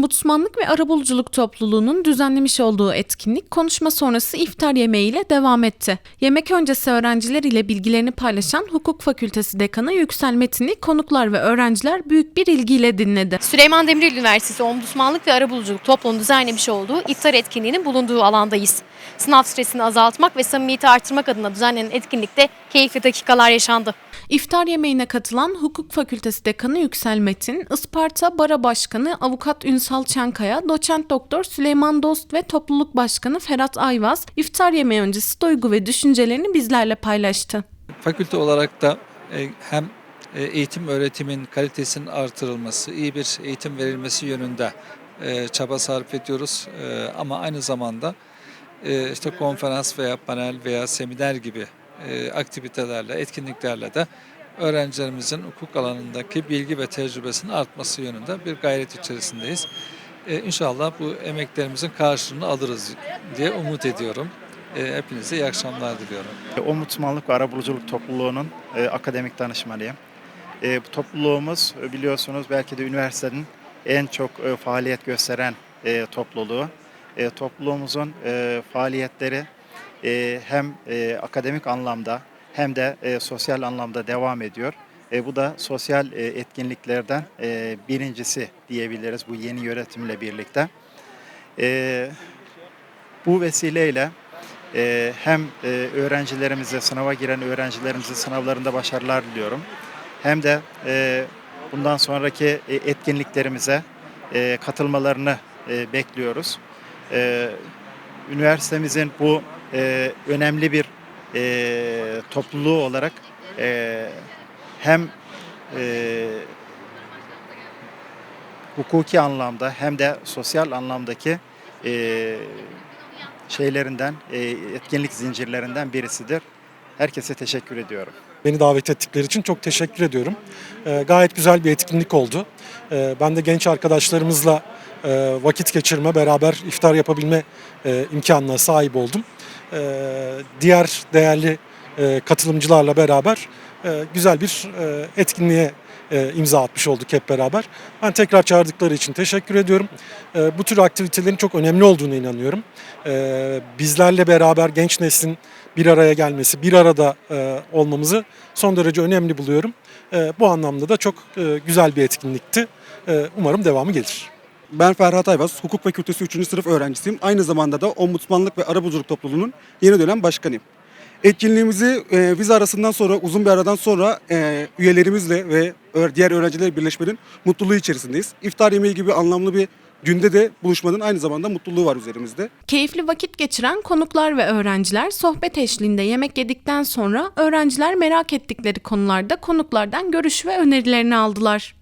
Ombudsmanlık ve Arabuluculuk Topluluğu'nun düzenlemiş olduğu etkinlik konuşma sonrası iftar yemeğiyle devam etti. Yemek öncesi öğrenciler ile bilgilerini paylaşan Hukuk Fakültesi Dekanı Yüksel Metin'i konuklar ve öğrenciler büyük bir ilgiyle dinledi. Süleyman Demirel Üniversitesi Ombudsmanlık ve Arabuluculuk Topluluğu'nun düzenlemiş olduğu iftar etkinliğinin bulunduğu alandayız. Sınav stresini azaltmak ve samimiyeti artırmak adına düzenlenen etkinlikte keyifli dakikalar yaşandı. İftar yemeğine katılan Hukuk Fakültesi Dekanı Yüksel Metin, Isparta Bara Başkanı Avukat Ünsal Çankaya, Doçent Doktor Süleyman Dost ve Topluluk Başkanı Ferhat Ayvaz, iftar yemeği öncesi duygu ve düşüncelerini bizlerle paylaştı. Fakülte olarak da e, hem e, eğitim öğretimin kalitesinin artırılması, iyi bir eğitim verilmesi yönünde e, çaba sarf ediyoruz. Ama aynı zamanda işte konferans veya panel veya seminer gibi aktivitelerle, etkinliklerle de öğrencilerimizin hukuk alanındaki bilgi ve tecrübesinin artması yönünde bir gayret içerisindeyiz. E, İnşallah bu emeklerimizin karşılığını alırız diye umut ediyorum. E, Hepinize iyi akşamlar diliyorum. Ombudsmanlık ve Arabuluculuk Topluluğu'nun e, akademik danışmanıyım. E, bu topluluğumuz e, biliyorsunuz belki de üniversitenin en çok e, faaliyet gösteren e, topluluğu. E, topluluğumuzun e, faaliyetleri e, hem e, akademik anlamda hem de e, sosyal anlamda devam ediyor. E, bu da sosyal e, etkinliklerden e, birincisi diyebiliriz bu yeni yönetimle birlikte. E, bu vesileyle ee, hem e, öğrencilerimize, sınava giren öğrencilerimize sınavlarında başarılar diliyorum. Hem de e, bundan sonraki e, etkinliklerimize e, katılmalarını e, bekliyoruz. E, Üniversitemizin bu e, önemli bir e, topluluğu olarak e, hem e, hukuki anlamda hem de sosyal anlamdaki e, şeylerinden, e, etkinlik zincirlerinden birisidir. Herkese teşekkür ediyorum. Beni davet ettikleri için çok teşekkür ediyorum. Ee, gayet güzel bir etkinlik oldu. Ee, ben de genç arkadaşlarımızla e, vakit geçirme, beraber iftar yapabilme e, imkanına sahip oldum. Ee, diğer değerli e, katılımcılarla beraber e, güzel bir e, etkinliğe e, imza atmış olduk hep beraber. Ben tekrar çağırdıkları için teşekkür ediyorum. E, bu tür aktivitelerin çok önemli olduğunu inanıyorum. E, bizlerle beraber genç neslin bir araya gelmesi, bir arada e, olmamızı son derece önemli buluyorum. E, bu anlamda da çok e, güzel bir etkinlikti. E, umarım devamı gelir. Ben Ferhat Ayvaz, Hukuk Fakültesi 3. sınıf öğrencisiyim. Aynı zamanda da Ombudsmanlık ve Arabuluculuk Topluluğu'nun yeni dönem başkanıyım. Etkinliğimizi e, vize arasından sonra, uzun bir aradan sonra e, üyelerimizle ve diğer öğrencilerle birleşmenin mutluluğu içerisindeyiz. İftar yemeği gibi anlamlı bir günde de buluşmanın aynı zamanda mutluluğu var üzerimizde. Keyifli vakit geçiren konuklar ve öğrenciler sohbet eşliğinde yemek yedikten sonra öğrenciler merak ettikleri konularda konuklardan görüş ve önerilerini aldılar.